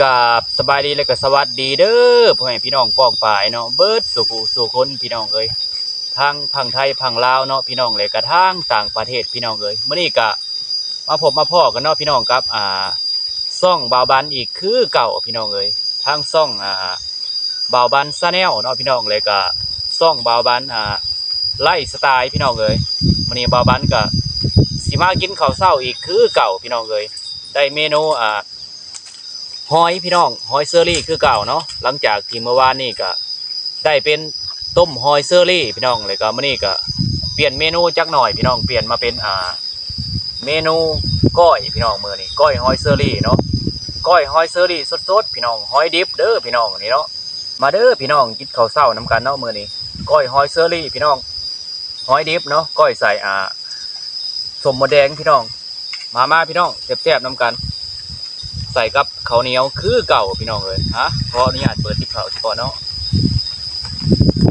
กับสบายดีและก็สวัสดีเด้อพ่อแม่พี่น้องป้องปายเนาะเบิดสู่ผู้สู่คนพี่น้องเอ้ยทางพังไทยพังลาวเนาะพี่น้องเลยกระทางต่างประเทศพี่น้องเอ้ยมื้อนี้ก็มาพบมาพ่อกันเนาะพี่น้องครับอ่าซ่องบาวบันอีกคือเก่าพี่น้องเอ้ยทางซ่องอ่าบาวบันซาแนลเนาะพี่น้องเลยก็ซ่องบาวบันอ่าไล่สไตล์พี่น้องเอ้ยมื้อนี้บาวบันก็สิมากินข้าวเช้าอีกคือเก่าพี่น้องเอ้ยได้เมนูอ่า หอยพี่น้องหอยเซอรี่คือเก่าเนาะหลังจากที่เมื่อวานนี่ก็ได้เป็นต้มหอยเซอรี่พี่น้องเลยก็มื้อนี้ก็เปลี่ยนเมนูจักหน่อยพี่น้องเปลี่ยนมาเป็นอ่าเมนูก้อยพี่น้องมื้อนี้ก้อยหอยเซอรี่เนาะก้อยหอยเซอรี่สดๆพี่น้องหอยดิบเด้อพี่น้องนี่เนาะมาเด้อพี่น้องกินข้าวเช้านํกันเนาะมื้อนี้ก้อยหอยเซอรี่พี่น้องหอยดิบเนาะก้อยใส่อ่าสมมดแดงพี่น้อง มามาพี่น้องแซ่บๆนํกัน ใส่กับ ขาเหนียวคือเก่าพี่น้องเลยฮะขออนุญาตเปิดติบเขาก่อนเนาะ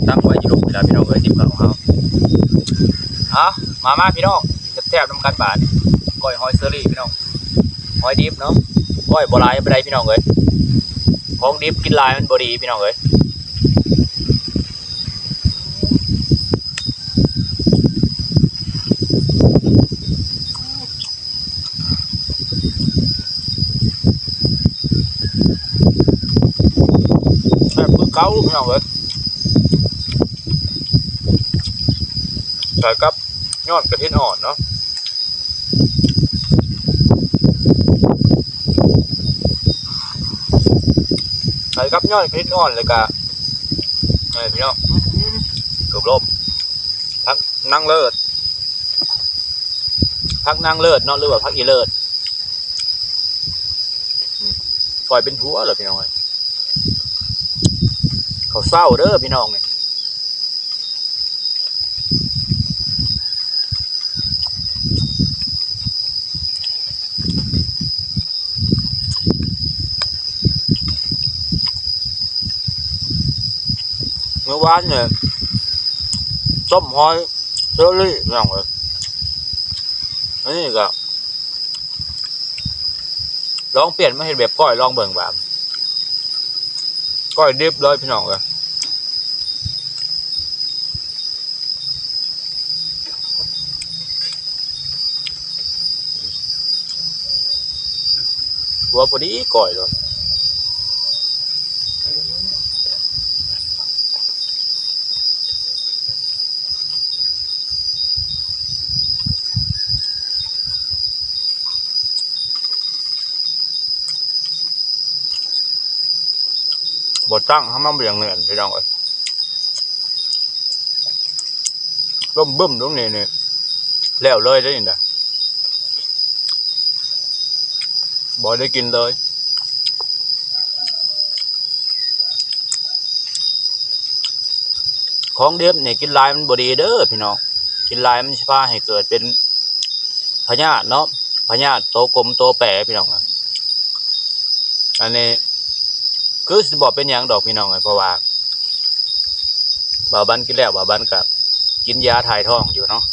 ตั้งไว้อยู่ลงเวลาพี่น้องเลยติบเขาเขาเอามามาพี่น้องจะแทบน้ำกันบาทก้อยหอยเซอรี่พี่น้องหอยดิบเนาะก้อยโบราณไม่ได้พี่น้องเลยของดิบกินลายมันบดีพี่น้องเลย แซ่บคือเก่าพี่น้องเลยใส่กับยอดกระเทียมอ่อนเนาะใส่กับยอดพริกอ่อนเลยกะเฮ้พี่น้องเกือบลมพักนั่งเลิศพักนั่งเลิศเนาะหรือว่าพักอีเลิศปล่อยเป็นผัวเหรอพี่น้องเอ้ย เขาเศร้าเด้อพี่น้องเนี่ยเมื่อวานเนี่ยต้มหอยเชอรี่พี่น้องเอ้ยนนี้ก็ลองเปลี่ยนมาเห็นแบบก้อยลองเบิ่งแบบ ก้อยดิบเลยพี่น้องเลยหัวพอดีก้อยเลย ตั้งห้มันเบี่ยงเนื่อนพี่น้องเอ้ยร่มบึ้มตรงนี้นี่แล้วเลยได้ยินด่ะบ่ได้กินเลยของเดียบนี่ยกินลายมันบดีเด้อพี่น้องกินลายมันสิพาให้เกิดเป็นพยาเนาะพยาโตกลมโตแปรพี่น้องอะอันนี้ คือสิบอกเป็นหยังดอกพี่น้องเลยเพราะว่าบ่าวบันกินแล้วบ่าวบันกับกินยาถ่ายท้องอยู่เนาะ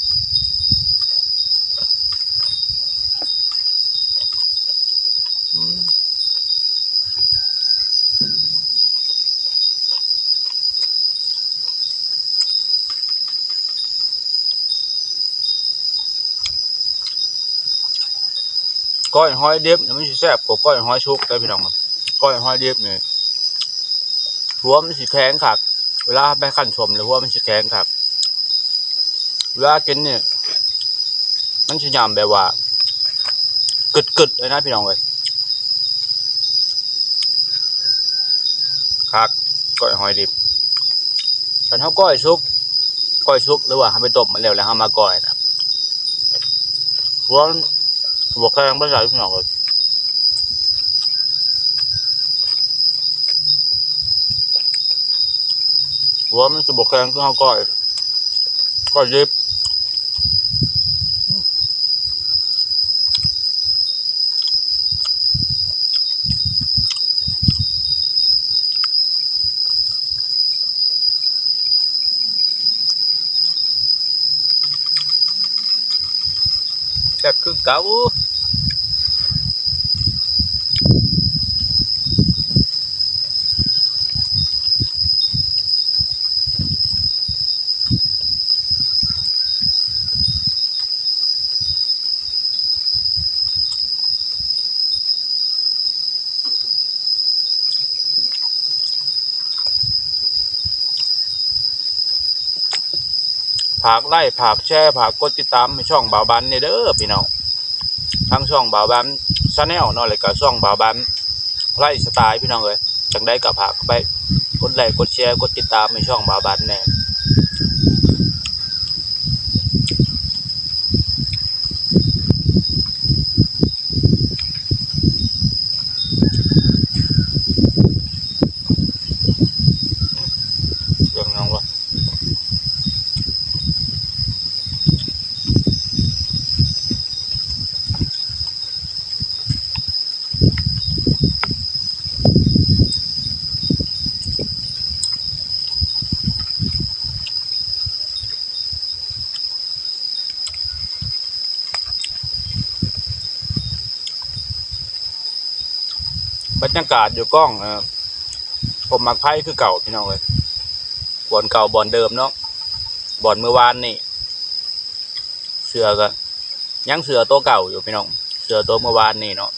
ก้อยหอยเด็บนี่มันสิแซ่บกว่าก้อยหอยชุกได้พี่น้องครับก้อยหอยเดียบเนี่ย หัวมันสีแข็งคักเวลาไปขั้นชมเลยหัวมันสีแข็งคักเวลากินเนี่ยมันจะยำแบบว่ากึดกึดเลยนะพี่น้องเลยคักก้อยหอยดิบแต่ถ้าก้อยซุกก้อยซุกหรือว่าทำไปต้มมันเร็วแล้วทำมาก้อยนะหัวหัวแข็งภาษาพี่น้องเลย หัวมันจะบกแข็งก็เอาก้อยก้อยยิบแบบคือเก่าากไล่ผากแชร์ผากกดติดตามในช่องบ่าวบันเนี่ยเด้อพี่น้องทั้งช่องบ่าวบันชาแนลเนาะเลยกับช่องบ่าวบันไล่สไตล์พี่น้องเลยจังได้กับผากไปกดไลค์กดแชร์กดติดตามในช่องบ่าวบันแน่ย บรรยากาศอยู่กล้องนะครับผมมักไพ่คือเก่าพี่น้องเลยบอลเก่าบอลเดิมเนาะบอลเมื่อวานนี่ เสือก็ยังเสือตัวเก่าอยู่พี่น้อง เสือตัวเมื่อวานนี่เนาะ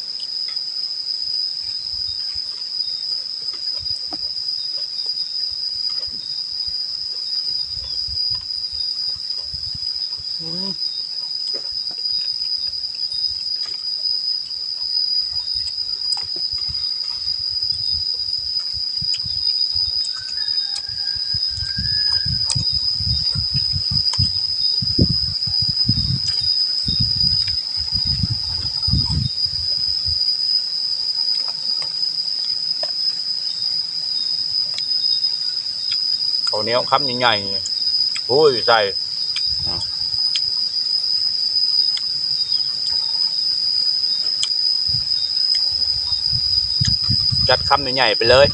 เหนียวคำใหญ่ๆโอ้ยใส่อะจัดคำใหญ่ๆไปเลย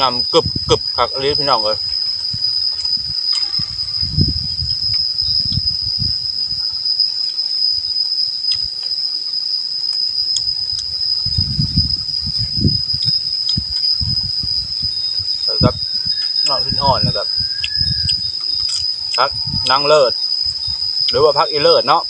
งำกึบกึบคักอันนี้พี่น้องเลยแล้วครับนอกทิ้นอ่อนนะครับพักนางเลิศ หรือว่าพักอีเลิศเนาะ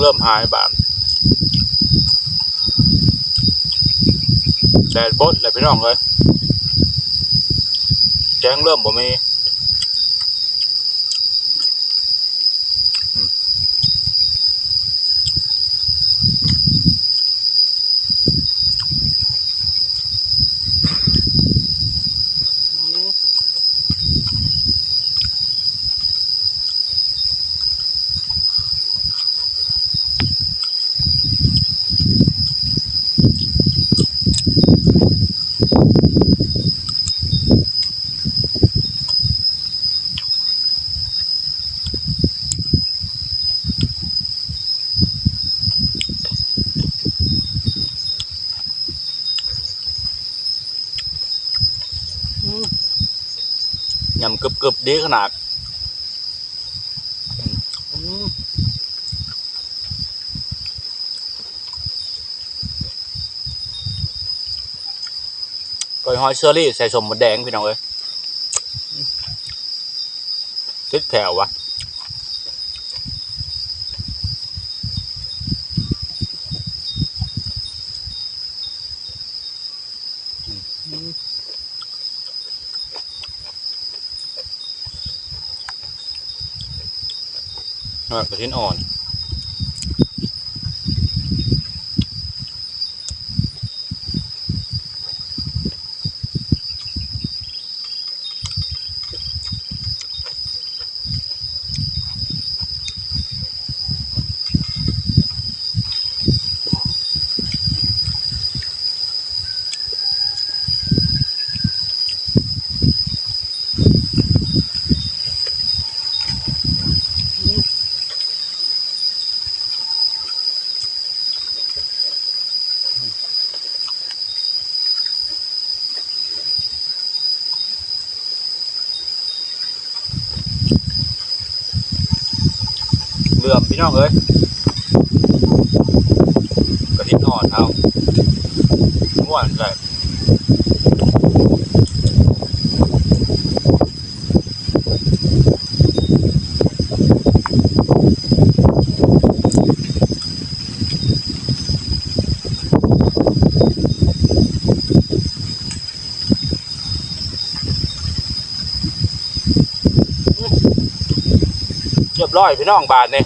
เริ่มหายบานแดดบดเลยพี่น้องเลยแจ้งเริ่มบ่มี ยำกรึบๆดีขนาดก้อยหอยเชอรี่ใส่สมหมแดงพี่น้องเอ้ยติดแถวว่ะ อะกระทิ้นอ่อน เห ลื่อมพี่น้องเอ้ยกระทิ้นอ่อนเอาม่วนเลยเรียบร้อยพี่น้องบาทเนี่ย